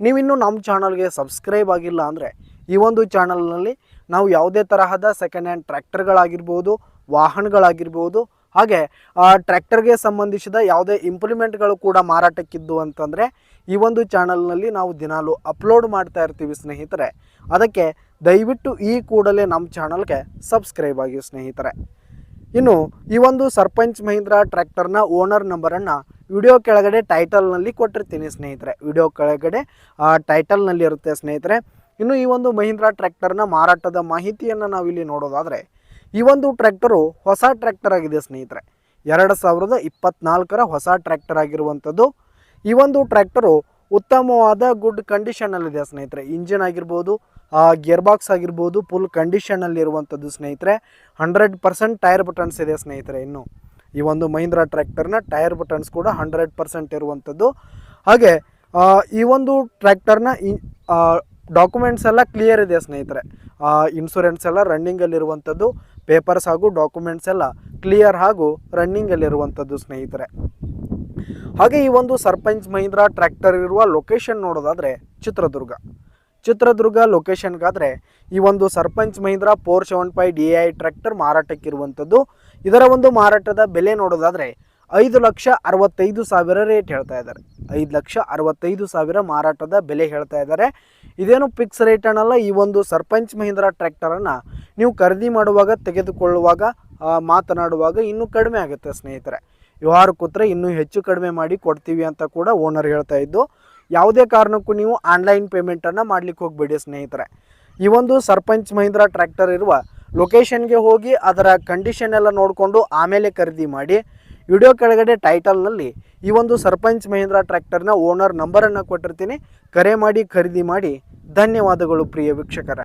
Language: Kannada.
ನೀವಿನ್ನೂ ನಮ್ಮ ಚಾನಲ್ಗೆ ಸಬ್ಸ್ಕ್ರೈಬ್ ಆಗಿಲ್ಲ ಅಂದರೆ ಈ ಒಂದು ಚಾನಲ್ನಲ್ಲಿ ನಾವು ಯಾವುದೇ ತರಹದ ಸೆಕೆಂಡ್ ಹ್ಯಾಂಡ್ ಟ್ರ್ಯಾಕ್ಟರ್ಗಳಾಗಿರ್ಬೋದು, ವಾಹನಗಳಾಗಿರ್ಬೋದು, ಹಾಗೆ, ಆ, ಟ್ರ್ಯಾಕ್ಟರ್ಗೆ ಸಂಬಂಧಿಸಿದ ಯಾವುದೇ ಇಂಪ್ಲಿಮೆಂಟ್ಗಳು ಕೂಡ ಮಾರಾಟಕ್ಕಿದ್ದು ಅಂತಂದರೆ ಈ ಒಂದು ಚಾನಲ್ನಲ್ಲಿ ನಾವು ದಿನಾಲು ಅಪ್ಲೋಡ್ ಮಾಡ್ತಾ ಇರ್ತೀವಿ ಸ್ನೇಹಿತರೆ. ಅದಕ್ಕೆ ದಯವಿಟ್ಟು ಈ ಕೂಡಲೇ ನಮ್ಮ ಚಾನಲ್ಗೆ ಸಬ್ಸ್ಕ್ರೈಬ್ ಆಗಿ ಸ್ನೇಹಿತರೆ. ಇನ್ನು ಈ ಒಂದು ಸರ್ಪಂಚ್ ಮಹೀಂದ್ರ ಟ್ರ್ಯಾಕ್ಟರ್ನ ಓನರ್ ನಂಬರನ್ನು ವಿಡಿಯೋ ಕೆಳಗಡೆ ಟೈಟಲ್ನಲ್ಲಿ ಕೊಟ್ಟಿರ್ತೀನಿ ಸ್ನೇಹಿತರೆ. ವಿಡಿಯೋ ಕೆಳಗಡೆ ಟೈಟಲ್ನಲ್ಲಿ ಇರುತ್ತೆ ಸ್ನೇಹಿತರೆ. ಇನ್ನು ಈ ಒಂದು ಮಹೀಂದ್ರಾ ಟ್ರ್ಯಾಕ್ಟರ್ನ ಮಾರಾಟದ ಮಾಹಿತಿಯನ್ನು ನಾವಿಲ್ಲಿ ನೋಡೋದಾದರೆ, ಈ ಒಂದು ಟ್ರ್ಯಾಕ್ಟರು ಹೊಸ ಟ್ರ್ಯಾಕ್ಟರ್ ಆಗಿದೆ ಸ್ನೇಹಿತರೆ. ಎರಡು ಸಾವಿರದ ಇಪ್ಪತ್ನಾಲ್ಕರ ಹೊಸ ಟ್ರ್ಯಾಕ್ಟರ್ ಆಗಿರುವಂಥದ್ದು. ಈ ಒಂದು ಟ್ರ್ಯಾಕ್ಟರು ಉತ್ತಮವಾದ ಗುಡ್ ಕಂಡೀಷನಲ್ಲಿದೆ ಸ್ನೇಹಿತರೆ. ಇಂಜಿನ್ ಆಗಿರ್ಬೋದು ಗಿಯರ್ ಬಾಕ್ಸ್ ಆಗಿರ್ಬೋದು ಫುಲ್ ಕಂಡೀಷನಲ್ಲಿರುವಂಥದ್ದು ಸ್ನೇಹಿತರೆ. ಹಂಡ್ರೆಡ್ ಪರ್ಸೆಂಟ್ ಟೈರ್ ಬಟನ್ಸ್ ಇದೆ ಸ್ನೇಹಿತರೆ ಇನ್ನು. ಈ ಒಂದು ಮಹೀಂದ್ರ ಟ್ರ್ಯಾಕ್ಟರ್ನ ಟೈರ್ ಬಟನ್ಸ್ ಕೂಡ ಹಂಡ್ರೆಡ್ ಪರ್ಸೆಂಟ್ ಇರುವಂಥದ್ದು. ಹಾಗೆ ಈ ಒಂದು ಟ್ರ್ಯಾಕ್ಟರ್ನ ಡಾಕ್ಯುಮೆಂಟ್ಸ್ ಎಲ್ಲ ಕ್ಲಿಯರ್ ಇದೆ ಸ್ನೇಹಿತರೆ. ಇನ್ಶೂರೆನ್ಸ್ ಎಲ್ಲ ರನ್ನಿಂಗಲ್ಲಿರುವಂಥದ್ದು ಪೇಪರ್ಸ್ ಹಾಗೂ ಡಾಕ್ಯುಮೆಂಟ್ಸ್ ಎಲ್ಲ ಕ್ಲಿಯರ್ ಹಾಗೂ ರನ್ನಿಂಗಲ್ಲಿರುವಂಥದ್ದು ಸ್ನೇಹಿತರೆ. ಹಾಗೆ ಈ ಒಂದು ಸರ್ಪಂಚ್ ಮಹೀಂದ್ರಾ ಟ್ರ್ಯಾಕ್ಟರ್ ಇರುವ ಲೊಕೇಶನ್ ನೋಡೋದಾದರೆ ಚಿತ್ರದುರ್ಗ. ಚಿತ್ರದುರ್ಗ ಲೊಕೇಶನ್ಗಾದರೆ ಈ ಒಂದು Sarpanch Mahindra four seven five D I tractor ಮಾರಾಟಕ್ಕಿರುವಂಥದ್ದು. ಇದರ ಒಂದು ಮಾರಾಟದ ಬೆಲೆ ನೋಡೋದಾದರೆ ಐದು ಲಕ್ಷ ಅರವತ್ತೈದು ಸಾವಿರ ರೇಟ್ ಹೇಳ್ತಾ ಇದ್ದಾರೆ. ಐದು ಲಕ್ಷ ಅರವತ್ತೈದು ಸಾವಿರ ಮಾರಾಟದ ಬೆಲೆ ಹೇಳ್ತಾ ಇದ್ದಾರೆ. ಇದೇನು ಫಿಕ್ಸ್ ರೇಟ್ ಅನ್ನಲ್ಲ, ಈ ಒಂದು ಸರ್ಪಂಚ್ ಮಹೀಂದ್ರ ಟ್ರ್ಯಾಕ್ಟರನ್ನು ನೀವು ಖರೀದಿ ಮಾಡುವಾಗ, ತೆಗೆದುಕೊಳ್ಳುವಾಗ ಮಾತನಾಡುವಾಗ ಇನ್ನೂ ಕಡಿಮೆ ಆಗುತ್ತೆ ಸ್ನೇಹಿತರೆ. ವ್ಯವಹಾರ ಕೂತ್ರೆ ಇನ್ನೂ ಹೆಚ್ಚು ಕಡಿಮೆ ಮಾಡಿ ಕೊಡ್ತೀವಿ ಅಂತ ಕೂಡ ಓನರ್ ಹೇಳ್ತಾ ಇದ್ದು ಯಾವುದೇ ಕಾರಣಕ್ಕೂ ನೀವು ಆನ್ಲೈನ್ ಪೇಮೆಂಟನ್ನು ಮಾಡಲಿಕ್ಕೆ ಹೋಗಬೇಡಿ ಸ್ನೇಹಿತರೆ. ಈ ಒಂದು ಸರ್ಪಂಚ್ ಮಹೀಂದ್ರ ಟ್ರ್ಯಾಕ್ಟರ್ ಇರುವ ಲೊಕೇಶನ್ಗೆ ಹೋಗಿ ಅದರ ಕಂಡೀಷನ್ ಎಲ್ಲ ನೋಡಿಕೊಂಡು ಆಮೇಲೆ ಖರೀದಿ ಮಾಡಿ, ವಿಡಿಯೋ ಕೆಳಗಡೆ ಟೈಟಲ್ನಲ್ಲಿ ಈ ಒಂದು ಸರ್ಪಂಚ್ ಮಹೀಂದ್ರ ಟ್ರ್ಯಾಕ್ಟರ್ನ ಓನರ್ ನಂಬರನ್ನು ಕೊಟ್ಟಿರ್ತೀನಿ. ಕರೆ ಮಾಡಿ, ಖರೀದಿ ಮಾಡಿ, ಧನ್ಯವಾದಗಳು ಪ್ರಿಯ ವೀಕ್ಷಕರ.